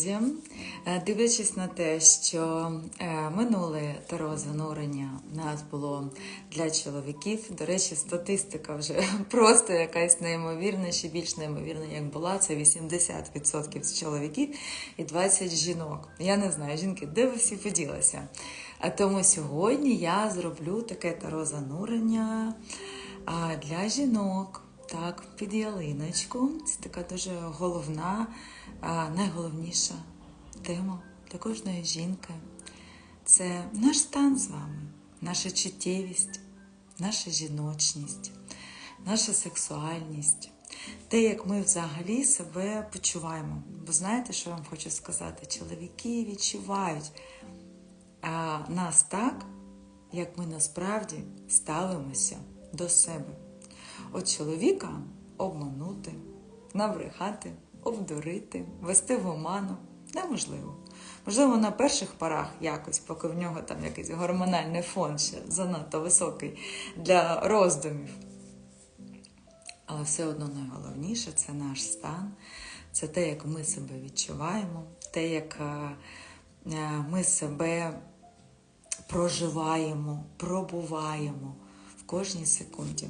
Друзі, е, Дивлячись на те, що е, минуле таро занурення в нас було для чоловіків. До речі, статистика вже просто якась неймовірна, ще більш неймовірна, як була. Це 80% з чоловіків і 20% жінок. Я не знаю, жінки, де ви всі поділися? А тому сьогодні я зроблю таке таро занурення для жінок. Так, під ялиночку. Це така дуже головна, найголовніша тема для кожної жінки. Це наш стан з вами, наша чуттєвість, наша жіночність, наша сексуальність, те, як ми взагалі себе почуваємо. Бо знаєте, що я вам хочу сказати? Чоловіки відчувають нас так, як ми насправді ставимося до себе. От чоловіка обманути, набрехати, обдурити, вести в оману неможливо. Можливо, на перших порах якось, поки в нього там якийсь гормональний фон ще занадто високий для роздумів. Але все одно найголовніше це наш стан, це те, як ми себе відчуваємо, те, як е, е, ми себе проживаємо, пробуваємо в кожній секунді.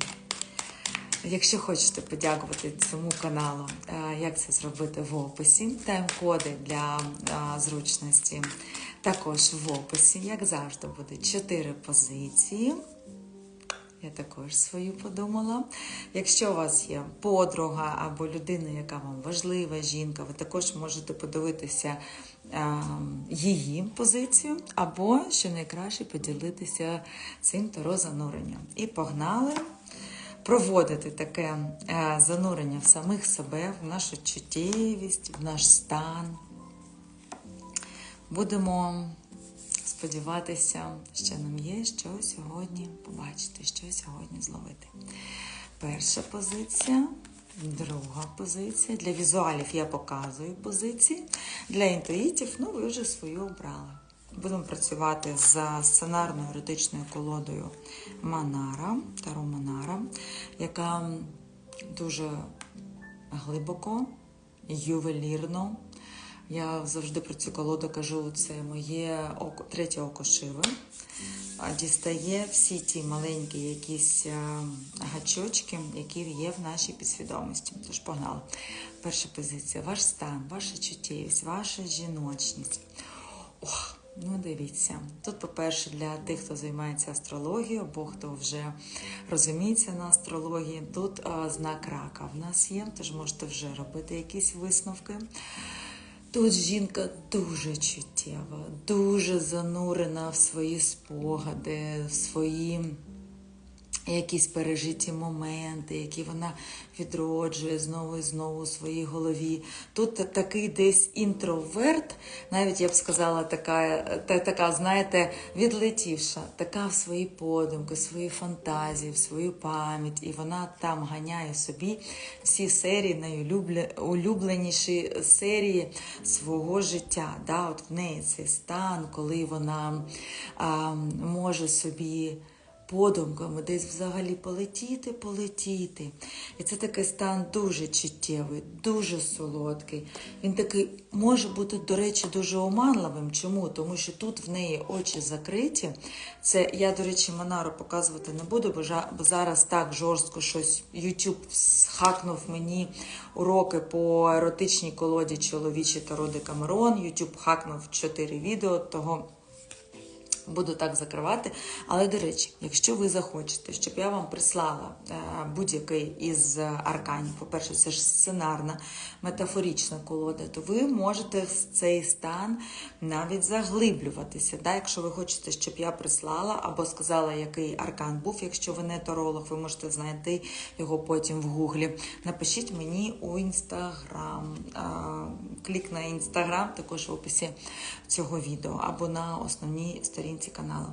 Якщо хочете подякувати цьому каналу, е, як це зробити в описі, тайм-коди для е, зручності. Також в описі, як завжди, буде 4 позиції. Я також свою подумала. Якщо у вас є подруга або людина, яка вам важлива, жінка, ви також можете подивитися е, її позицію, або, що найкраще, поділитися цим таро зануренням. І погнали проводити таке е, занурення в самих себе, в нашу чуттєвість, в наш стан. Будемо сподіватися, що нам є що сьогодні побачити, що сьогодні зловити. Перша позиція, друга позиція. Для візуалів я показую позиції. Для інтуїтів, ну, ви вже свою обрали. Будемо працювати з сценарною еротичною колодою Манара, Таро Манара, яка дуже глибоко, ювелірно. Я завжди про цю колоду кажу, це моє око, третє око Шиви. Дістає всі ті маленькі якісь гачочки, які є в нашій підсвідомості. Тож погнали. Перша позиція: ваш стан, ваша чуттєвість, ваша жіночність. Ох, Ну, дивіться. Тут, по-перше, для тих, хто займається астрологією, або хто вже розуміється на астрології, тут а, знак рака в нас є, тож можете вже робити якісь висновки. Тут жінка дуже чуттєва, дуже занурена в свої спогади, в свої якісь пережиті моменти, які вона відроджує знову і знову у своїй голові. Тут такий десь інтроверт, навіть я б сказала, така, та, така знаєте, відлетівша, така в свої подумки, в свої фантазії, в свою пам'ять. І вона там ганяє собі всі серії, найулюбленіші серії свого життя. Да? От В неї цей стан, коли вона а, може собі подумками десь взагалі полетіти, полетіти. І це такий стан дуже чуттєвий, дуже солодкий. Він такий може бути, до речі, дуже оманливим. Чому? Тому що тут в неї очі закриті. Це я, до речі, Монару показувати не буду, бо зараз так жорстко щось YouTube схакнув мені уроки по еротичній колоді чоловічі та роди Камерон. YouTube хакнув 4 відео того. Буду так закривати. Але, до речі, якщо ви захочете, щоб я вам прислала е, будь-який із арканів, по-перше, це ж сценарна, метафорична колода, то ви можете в цей стан навіть заглиблюватися. Да? Якщо ви хочете, щоб я прислала або сказала, який аркан був, якщо ви не таролог, ви можете знайти його потім в гуглі. Напишіть мені у інстаграм. Клік на інстаграм, також в описі цього відео, або на основній сторінці сторінці каналу.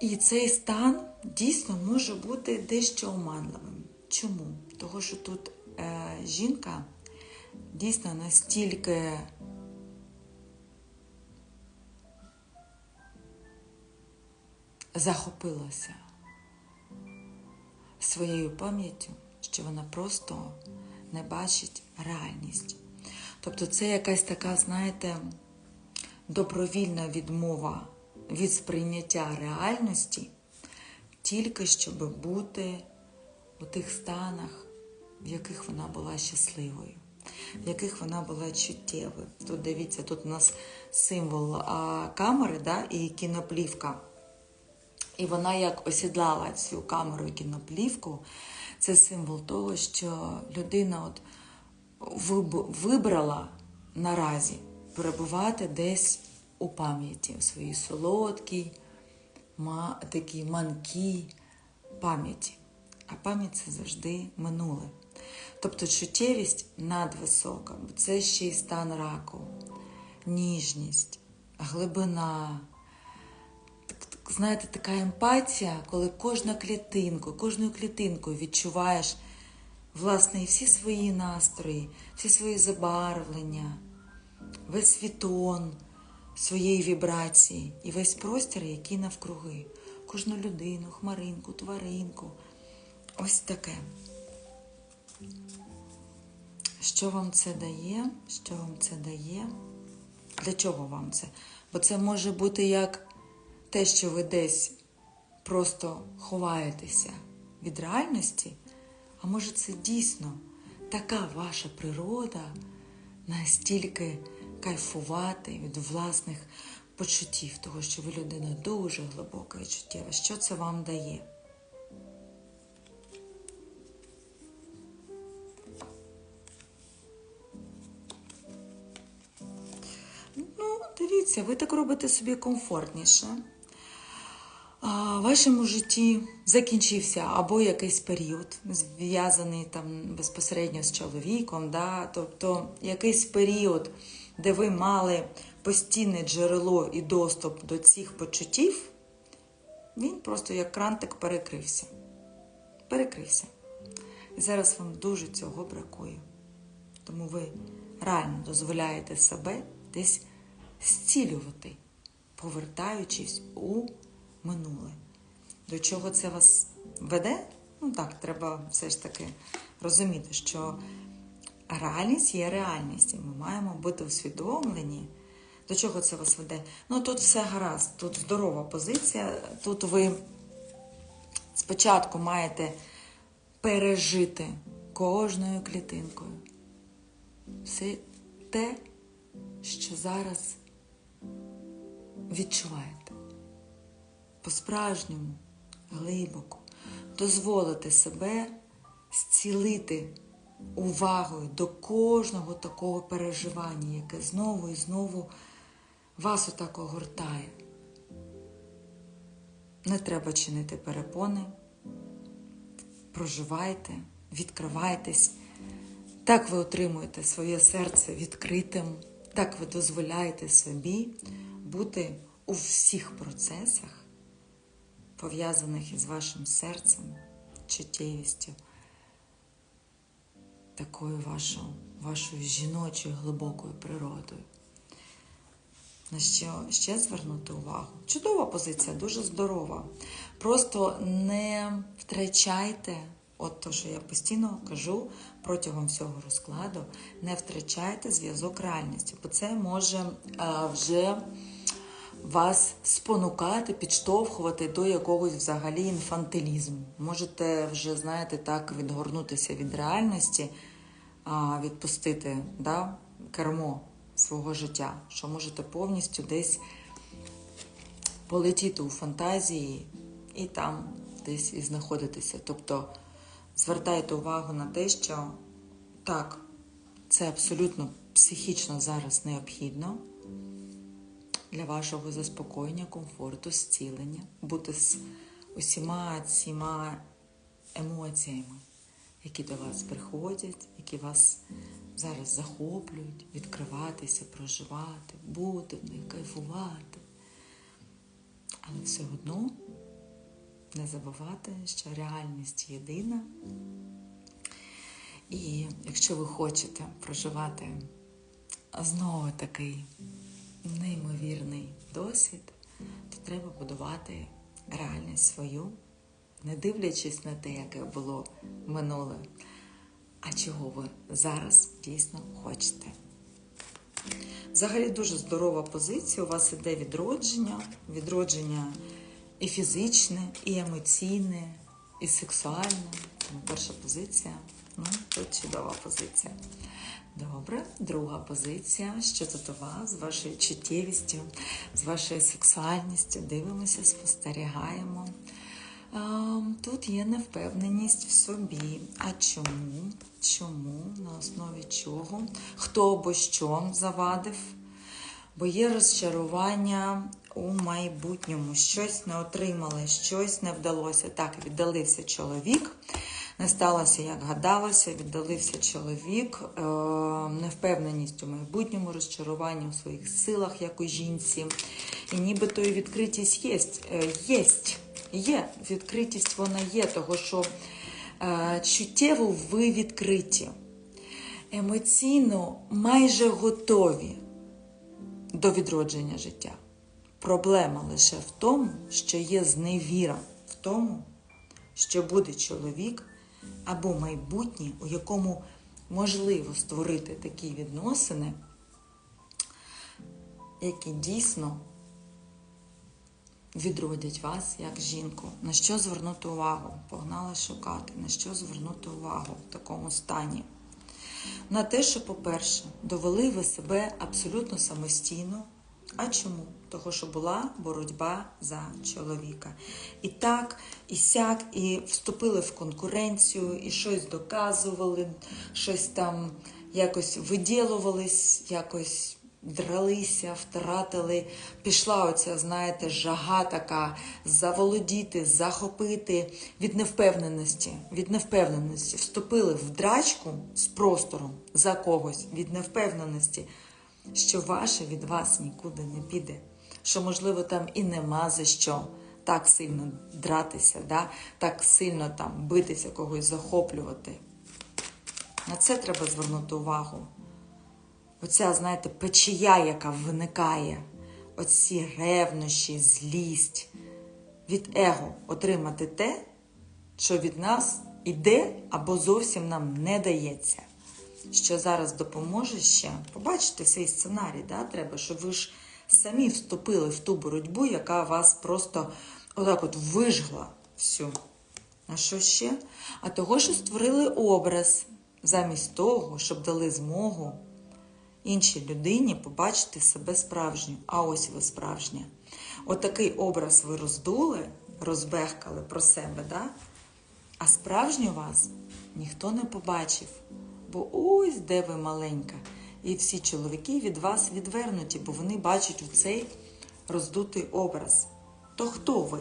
І цей стан дійсно може бути дещо оманливим. Чому? Тому що тут е, жінка дійсно настільки захопилася своєю пам'яттю, що вона просто не бачить реальність. Тобто це якась така, знаєте, добровільна відмова від сприйняття реальності, тільки щоб бути у тих станах, в яких вона була щасливою, в яких вона була чуттєвою. Тут дивіться, тут у нас символ а, камери да, і кіноплівка. І вона як осідлала цю камеру і кіноплівку, це символ того, що людина от вибрала наразі перебувати десь у пам'яті, у своїй солодкій, такій манкій пам'яті. А пам'ять це завжди минуле. Тобто чуттєвість надвисока, бо це ще й стан раку, ніжність, глибина. Знаєте, така емпатія, коли кожна клітинку, кожною клітинкою відчуваєш власне і всі свої настрої, всі свої забарвлення, весь світон своєї вібрації і весь простір, який навкруги. Кожну людину, хмаринку, тваринку. Ось таке. Що вам це дає? Що вам це дає? Для чого вам це? Бо це може бути як те, що ви десь просто ховаєтеся від реальності, а може це дійсно така ваша природа настільки кайфувати від власних почуттів, того, що ви людина дуже глибока і чуттєва. Що це вам дає? Ну, дивіться, ви так робите собі комфортніше. В вашому житті закінчився або якийсь період, зв'язаний там безпосередньо з чоловіком, да? тобто якийсь період, де ви мали постійне джерело і доступ до цих почуттів, він просто як крантик перекрився. Перекрився. І зараз вам дуже цього бракує. Тому ви реально дозволяєте себе десь зцілювати, повертаючись у минуле. До чого це вас веде? Ну так, треба все ж таки розуміти, що реальність є реальність, і ми маємо бути усвідомлені. До чого це вас веде? Ну тут все гаразд, тут здорова позиція. Тут ви спочатку маєте пережити кожною клітинкою все те, що зараз відчуваєте. По-справжньому, глибоко, дозволити себе зцілити увагою до кожного такого переживання, яке знову і знову вас отак огортає. Не треба чинити перепони, проживайте, відкривайтесь. Так ви отримуєте своє серце відкритим, так ви дозволяєте собі бути у всіх процесах, пов'язаних із вашим серцем, чуттєвістю, такою вашою, вашою жіночою глибокою природою. На що ще звернути увагу? Чудова позиція, дуже здорова. Просто не втрачайте, от то, що я постійно кажу протягом всього розкладу, не втрачайте зв'язок реальності, бо це може а, вже вас спонукати, підштовхувати до якогось взагалі інфантилізму. Можете вже, знаєте, так відгорнутися від реальності, відпустити да, кермо свого життя, що можете повністю десь полетіти у фантазії і там десь і знаходитися. Тобто звертайте увагу на те, що так, це абсолютно психічно зараз необхідно для вашого заспокоєння, комфорту, зцілення, бути з усіма цими емоціями, які до вас приходять, які вас зараз захоплюють, відкриватися, проживати, бути в них, кайфувати. Але все одно не забувати, що реальність єдина. І якщо ви хочете проживати знову такий неймовірний досвід, то треба будувати реальність свою, не дивлячись на те, яке було минуле, а чого ви зараз дійсно хочете. Взагалі дуже здорова позиція. У вас іде відродження, відродження і фізичне, і емоційне, і сексуальне. Тому перша позиція. Ну, тут чудова позиція. Добре, друга позиція. Що тут у вас з вашою чуттєвістю, з вашою сексуальністю? Дивимося, спостерігаємо. Тут є невпевненість в собі. А чому? Чому? На основі чого? Хто або що завадив? Бо є розчарування у майбутньому. Щось не отримали, щось не вдалося. Так, віддалився чоловік. Не сталося, як гадалося, віддалився чоловік, е, невпевненість у майбутньому, розчарування у своїх силах, як у жінці. І нібито і відкритість є. Е, єсть. Є відкритість, вона є, того що е, чуттєво ви відкриті, емоційно майже готові до відродження життя. Проблема лише в тому, що є зневіра в тому, що буде чоловік або майбутнє, у якому можливо створити такі відносини, які дійсно відродять вас як жінку. На що звернути увагу? Погнали шукати, на що звернути увагу в такому стані. На те, що, по-перше, довели ви себе абсолютно самостійно. А чому? Того, що була боротьба за чоловіка. І так, і сяк, і вступили в конкуренцію, і щось доказували, щось там якось виділувались, якось дралися, втратили. Пішла оця, знаєте, жага така заволодіти, захопити від невпевненості. Від невпевненості. Вступили в драчку з простором за когось від невпевненості що ваше від вас нікуди не піде, що, можливо, там і нема за що так сильно дратися, да? так сильно там битися, когось захоплювати. На це треба звернути увагу. Оця, знаєте, печія, яка виникає, оці ревнощі, злість, від его отримати те, що від нас іде або зовсім нам не дається що зараз допоможе ще. Побачите цей сценарій, да? треба, щоб ви ж самі вступили в ту боротьбу, яка вас просто отак от вижгла всю. А що ще? А того, що створили образ замість того, щоб дали змогу іншій людині побачити себе справжню. А ось ви справжня. Отакий образ ви роздули, розбехкали про себе, да? а справжню вас ніхто не побачив бо ось де ви маленька. І всі чоловіки від вас відвернуті, бо вони бачать у цей роздутий образ. То хто ви?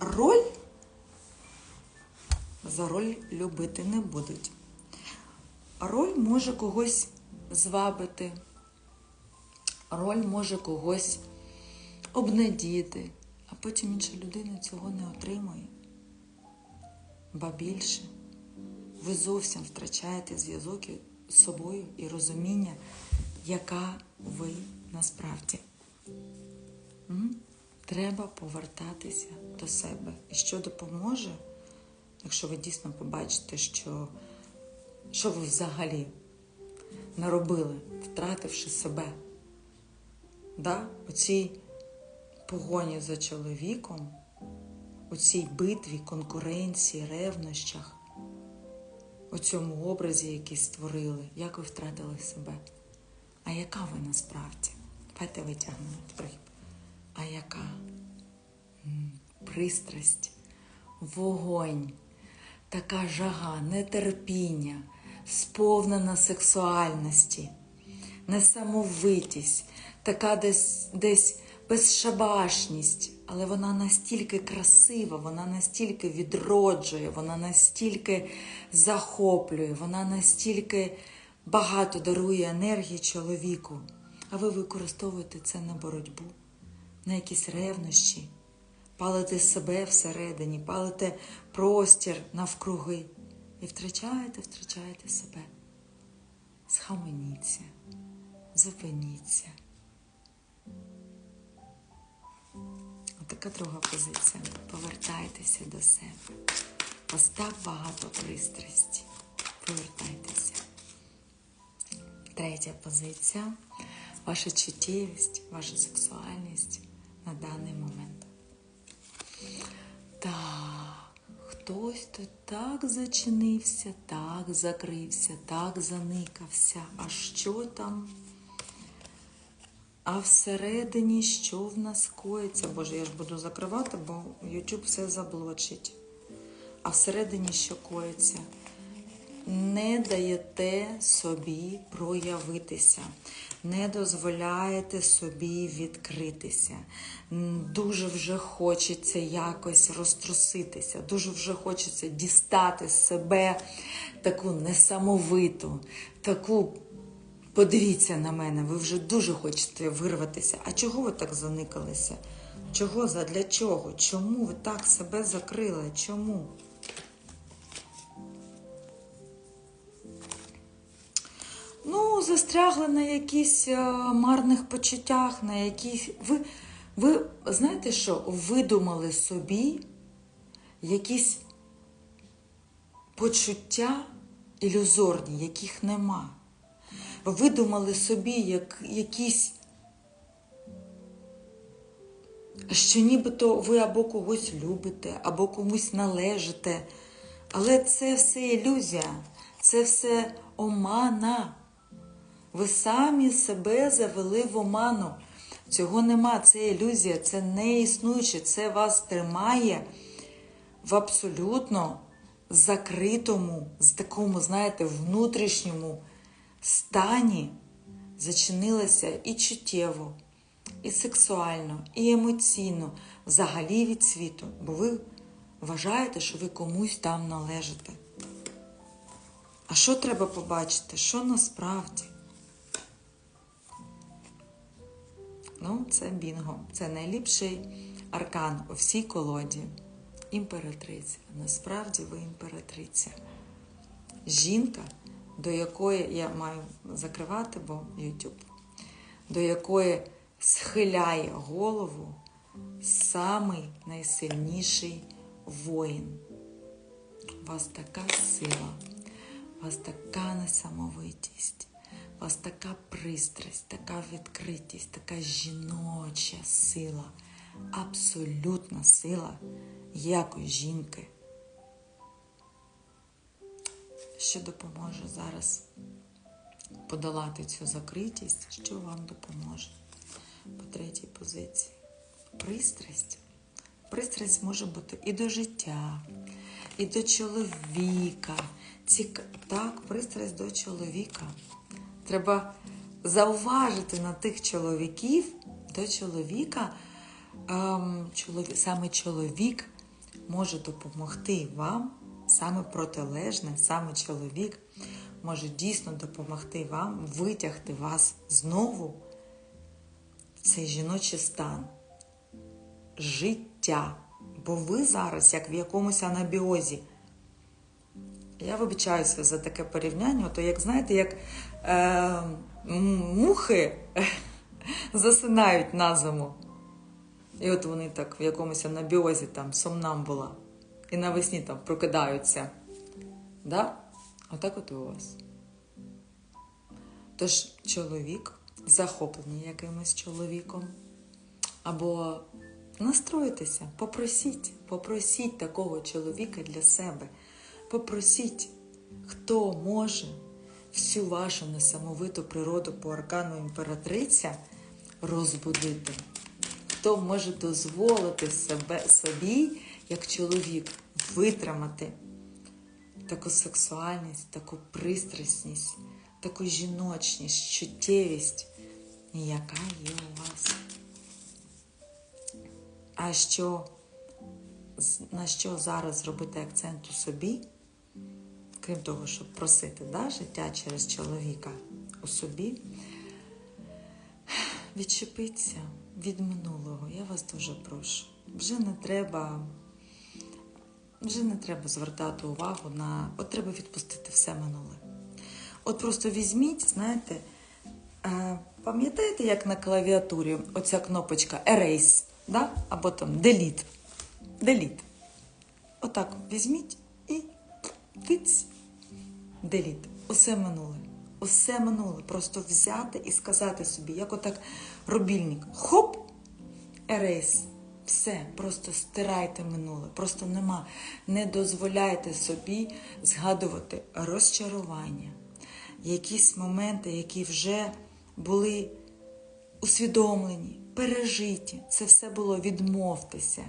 Роль? За роль любити не будуть. Роль може когось звабити, роль може когось обнадіти, а потім інша людина цього не отримує. Ба більше ви зовсім втрачаєте зв'язок з собою і розуміння, яка ви насправді. Треба повертатися до себе. І що допоможе, якщо ви дійсно побачите, що, що ви взагалі наробили, втративши себе. Да? У цій погоні за чоловіком, у цій битві, конкуренції, ревнощах у цьому образі, який створили, як ви втратили себе. А яка ви насправді? Давайте витягнемо трохи. А яка? Пристрасть, вогонь, така жага, нетерпіння, сповнена сексуальності, несамовитість, така десь десь безшабашність, але вона настільки красива, вона настільки відроджує, вона настільки захоплює, вона настільки багато дарує енергії чоловіку. А ви використовуєте це на боротьбу, на якісь ревнощі, палите себе всередині, палите простір навкруги і втрачаєте, втрачаєте себе. Схаменіться, зупиніться. Така друга позиція. Повертайтеся до себе. Ось так багато пристрасті. Повертайтеся. Третя позиція. ваша чуттєвість, ваша сексуальність на даний момент. Так, хтось тут так зачинився, так закрився, так заникався. А що там? А всередині що в нас коїться? Боже, я ж буду закривати, бо YouTube все заблочить. А всередині що коїться? Не даєте собі проявитися, не дозволяєте собі відкритися. Дуже вже хочеться якось розтруситися, дуже вже хочеться дістати себе таку несамовиту, таку Подивіться на мене, ви вже дуже хочете вирватися. А чого ви так заникалися? Чого? Задля чого? Чому ви так себе закрили? Чому? Ну, застрягли на якісь е, марних почуттях, на якісь. Ви, ви знаєте що? Видумали собі якісь почуття ілюзорні, яких нема видумали собі як, якісь, що нібито ви або когось любите, або комусь належите. Але це все ілюзія, це все омана. Ви самі себе завели в оману. Цього нема, це ілюзія, це не існуюче, це вас тримає в абсолютно закритому, з такому, знаєте, внутрішньому стані зачинилася і чуттєво, і сексуально, і емоційно, взагалі від світу, бо ви вважаєте, що ви комусь там належите. А що треба побачити? Що насправді? Ну, це бінго. Це найліпший аркан у всій колоді. Імператриця. Насправді ви імператриця. Жінка, до якої я маю закривати, бо YouTube, до якої схиляє голову самий найсильніший воїн. У вас така сила, у вас така несамовитість, у вас така пристрасть, така відкритість, така жіноча сила, абсолютна сила як у жінки що допоможе зараз подолати цю закритість, що вам допоможе по третій позиції. Пристрасть. Пристрасть може бути і до життя, і до чоловіка. Цік... Так, пристрасть до чоловіка. Треба зауважити на тих чоловіків, до чоловіка. Ем, чоловік, саме чоловік може допомогти вам саме протилежне, саме чоловік може дійсно допомогти вам витягти вас знову в цей жіночий стан життя. Бо ви зараз, як в якомусь анабіозі. Я вибачаюся за таке порівняння, то як знаєте, як е, мухи засинають на зиму. І от вони так в якомусь анабіозі там сумнам була і навесні там прокидаються. Да? Отак от у вас. Тож чоловік захоплений якимось чоловіком. Або настроїтеся, попросіть, попросіть такого чоловіка для себе. Попросіть, хто може всю вашу несамовиту природу по аркану імператриця розбудити. Хто може дозволити себе собі як чоловік витримати таку сексуальність, таку пристрасність, таку жіночність, чуттєвість, яка є у вас. А що, на що зараз зробити акцент у собі, крім того, щоб просити да, життя через чоловіка у собі, відчепиться від минулого. Я вас дуже прошу. Вже не треба вже не треба звертати увагу на. От треба відпустити все минуле. От просто візьміть, знаєте, е, пам'ятаєте, як на клавіатурі оця кнопочка Erase, да? або там Delete. Delete. Отак візьміть і тиць. Delete. Усе минуле. Усе минуле. Просто взяти і сказати собі, як отак рубільник. Хоп! Ерейс. Все, просто стирайте минуле. Просто нема. Не дозволяйте собі згадувати розчарування, якісь моменти, які вже були усвідомлені, пережиті. Це все було відмовтеся.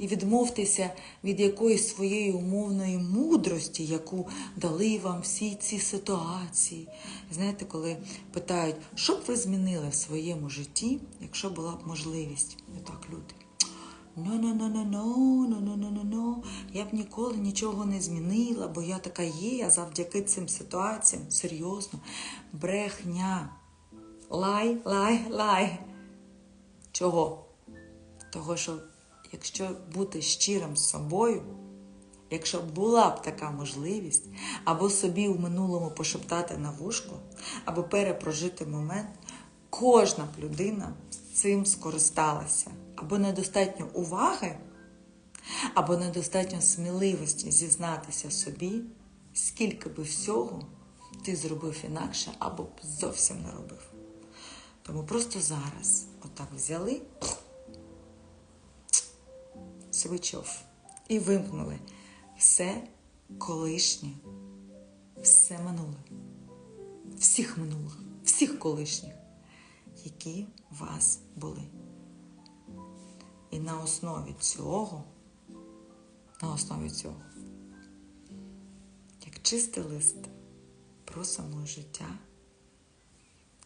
І відмовтеся від якоїсь своєї умовної мудрості, яку дали вам всі ці ситуації. Знаєте, коли питають, що б ви змінили в своєму житті, якщо була б можливість? І так люди. Ну, ну, ну, ну, ну, ну, ну, ну, ну, ну. Я б ніколи нічого не змінила, бо я така є, а завдяки цим ситуаціям, серйозно, брехня. Лай, лай, лай. Чого? Того, що якщо бути щирим з собою, якщо була б така можливість, або собі в минулому пошептати на вушко, або перепрожити момент, кожна б людина цим скористалася. Або недостатньо уваги, або недостатньо сміливості зізнатися собі, скільки би всього ти зробив інакше, або б зовсім не робив. Тому просто зараз отак взяли свичов і вимкнули все колишнє, все минуле, всіх минулих, всіх колишніх, які у вас були. І на основі цього, на основі цього, як чистий лист, просимо життя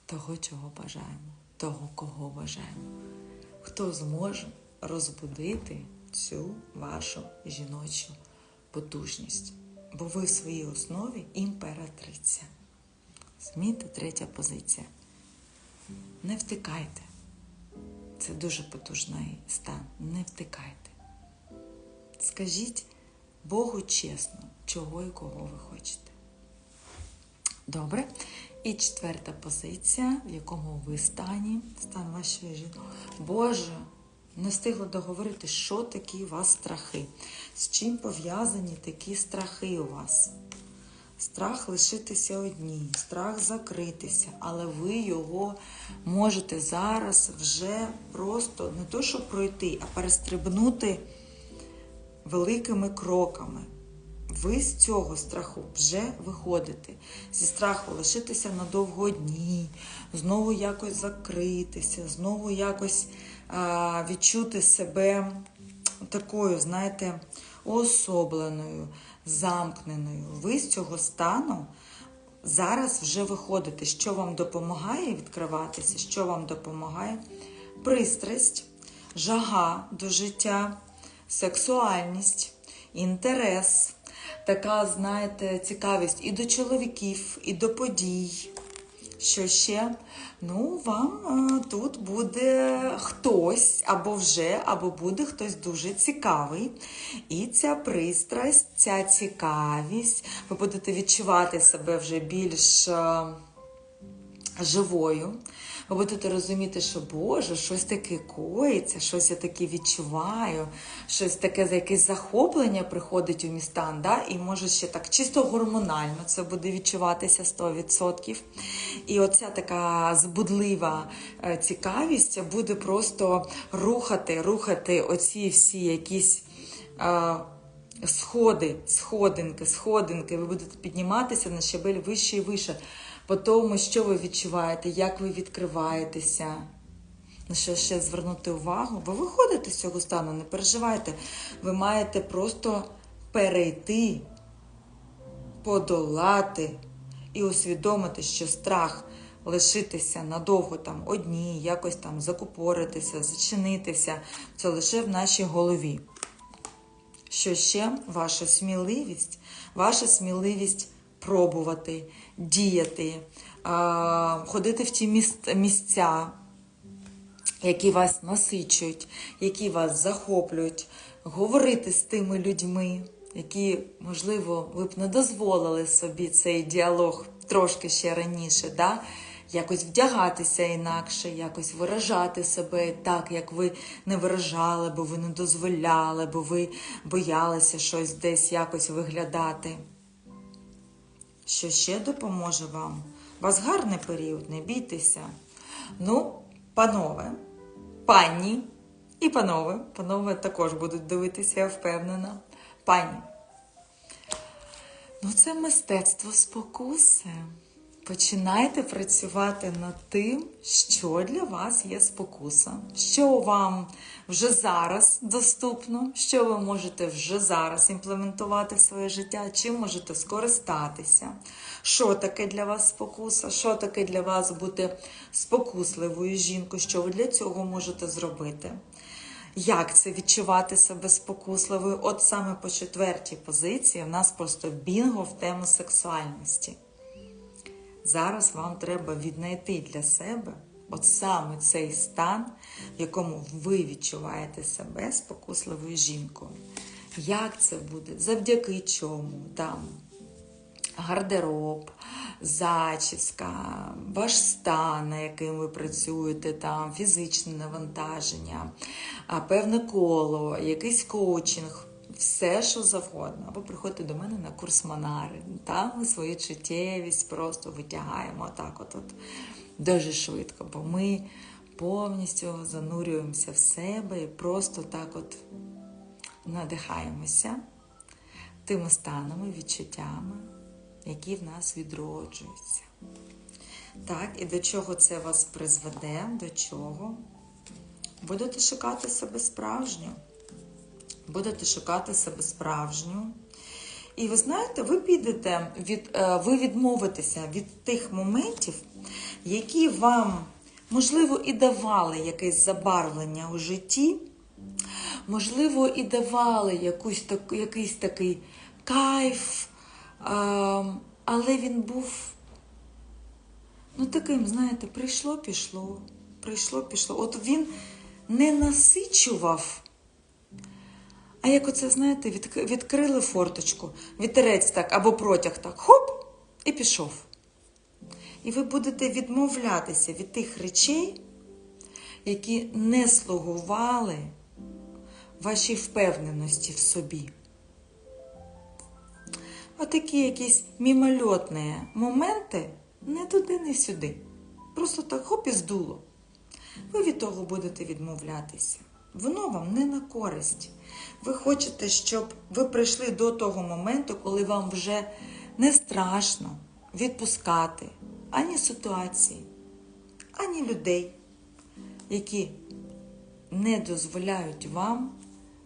того, чого бажаємо, того, кого бажаємо. Хто зможе розбудити цю вашу жіночу потужність? Бо ви в своїй основі імператриця. Змійте третя позиція. Не втикайте. Це дуже потужний стан. Не втикайте. Скажіть Богу чесно, чого і кого ви хочете. Добре. І четверта позиція, в якому ви стані, стан вашої жінки. Боже, не встигла договорити, що такі у вас страхи. З чим пов'язані такі страхи у вас? Страх лишитися одній, страх закритися, але ви його можете зараз вже просто не то, що пройти, а перестрибнути великими кроками. Ви з цього страху вже виходите. Зі страху лишитися надовго одній, знову якось закритися, знову якось відчути себе такою, знаєте, особленою, замкненою. Ви з цього стану зараз вже виходите. Що вам допомагає відкриватися, що вам допомагає? Пристрасть, жага до життя, сексуальність, інтерес. Така, знаєте, цікавість і до чоловіків, і до подій. Що ще? Ну, вам а, тут буде хтось або вже, або буде хтось дуже цікавий. І ця пристрасть, ця цікавість, ви будете відчувати себе вже більш е, живою. Ви будете розуміти, що Боже, щось таке коїться, щось я таке відчуваю, щось таке за якесь захоплення приходить у містан, да? і може ще так чисто гормонально це буде відчуватися 100%. І оця така збудлива е, цікавість буде просто рухати, рухати оці всі якісь. Е, Сходи, сходинки, сходинки, ви будете підніматися на щабель вище і вище по тому, що ви відчуваєте, як ви відкриваєтеся. На що ще звернути увагу? Ви виходите з цього стану, не переживайте. Ви маєте просто перейти, подолати і усвідомити, що страх лишитися надовго там одні, якось там закупоритися, зачинитися це лише в нашій голові. Що ще ваша сміливість, ваша сміливість пробувати, діяти, ходити в ті місця, які вас насичують, які вас захоплюють, говорити з тими людьми, які, можливо, ви б не дозволили собі цей діалог трошки ще раніше. да? Якось вдягатися інакше, якось виражати себе так, як ви не виражали, бо ви не дозволяли, бо ви боялися щось десь якось виглядати що ще допоможе вам. У вас гарний період, не бійтеся. Ну, панове, пані і панове, панове також будуть дивитися, я впевнена. Пані. Ну, це мистецтво спокуси. Починайте працювати над тим, що для вас є спокуса, що вам вже зараз доступно, що ви можете вже зараз імплементувати в своє життя, чим можете скористатися, що таке для вас спокуса, що таке для вас бути спокусливою жінкою, що ви для цього можете зробити. Як це відчувати себе спокусливою? От саме по четвертій позиції в нас просто бінго в тему сексуальності. Зараз вам треба віднайти для себе от саме цей стан, в якому ви відчуваєте себе спокусливою жінкою. Як це буде? Завдяки чому? Там гардероб, зачіска, ваш стан, на яким ви працюєте, там фізичне навантаження, певне коло, якийсь коучинг. Все, що завгодно. Або приходьте до мене на курс Монари. Там ми свою чуттєвість просто витягаємо так от, дуже швидко, бо ми повністю занурюємося в себе і просто так от надихаємося тими станами, відчуттями, які в нас відроджуються. Так, і до чого це вас призведе? До чого? Будете шукати себе справжню. Будете шукати себе справжню. І ви знаєте, ви підете від, е, ви відмовитеся від тих моментів, які вам, можливо, і давали якесь забарвлення у житті, можливо, і давали якусь, так, якийсь такий кайф, але він був, ну, таким, знаєте, прийшло, пішло, прийшло, пішло. От він не насичував. А як оце, знаєте, відк- відкрили форточку, вітерець так, або протяг так, хоп, і пішов. І ви будете відмовлятися від тих речей, які не слугували вашій впевненості в собі. Отакі якісь мімольотні моменти не туди, не сюди. Просто так хоп і здуло. Ви від того будете відмовлятися. Воно вам не на користь. Ви хочете, щоб ви прийшли до того моменту, коли вам вже не страшно відпускати ані ситуації, ані людей, які не дозволяють вам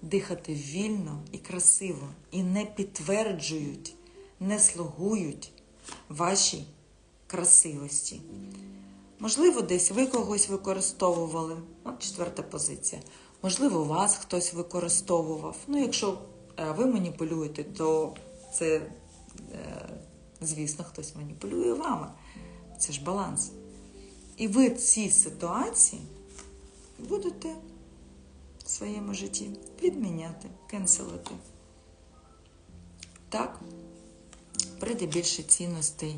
дихати вільно і красиво, і не підтверджують, не слугують вашій красивості. Можливо, десь ви когось використовували. От четверта позиція. Можливо, вас хтось використовував. Ну, якщо е, ви маніпулюєте, то це, е, звісно, хтось маніпулює вами. Це ж баланс. І ви ці ситуації будете в своєму житті відміняти, кенселити. Так, прийде більше цінностей.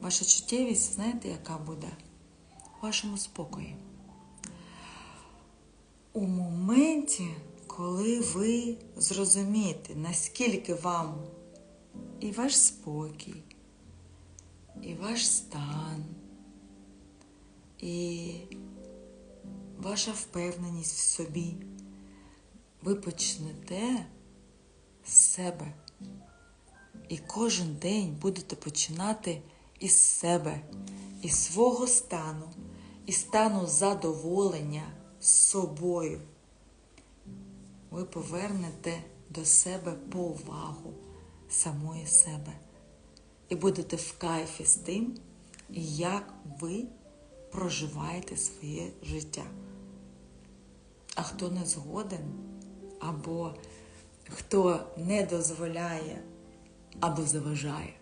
Ваша чуттєвість, знаєте, яка буде? У вашому спокої. У моменті, коли ви зрозумієте, наскільки вам і ваш спокій, і ваш стан, і ваша впевненість в собі, ви почнете з себе. І кожен день будете починати із себе, із свого стану, із стану задоволення собою. Ви повернете до себе повагу самої себе. І будете в кайфі з тим, як ви проживаєте своє життя. А хто не згоден, або хто не дозволяє, або заважає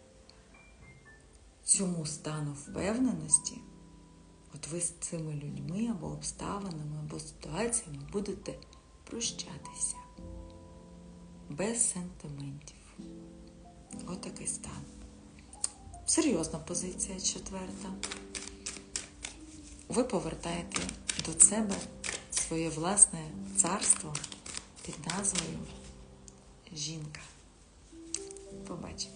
цьому стану впевненості, от ви з цими людьми або обставинами, або ситуаціями будете прощатися без сентиментів. Отакий стан. Серйозна позиція четверта. Ви повертаєте до себе своє власне царство під назвою Жінка. Побачимо.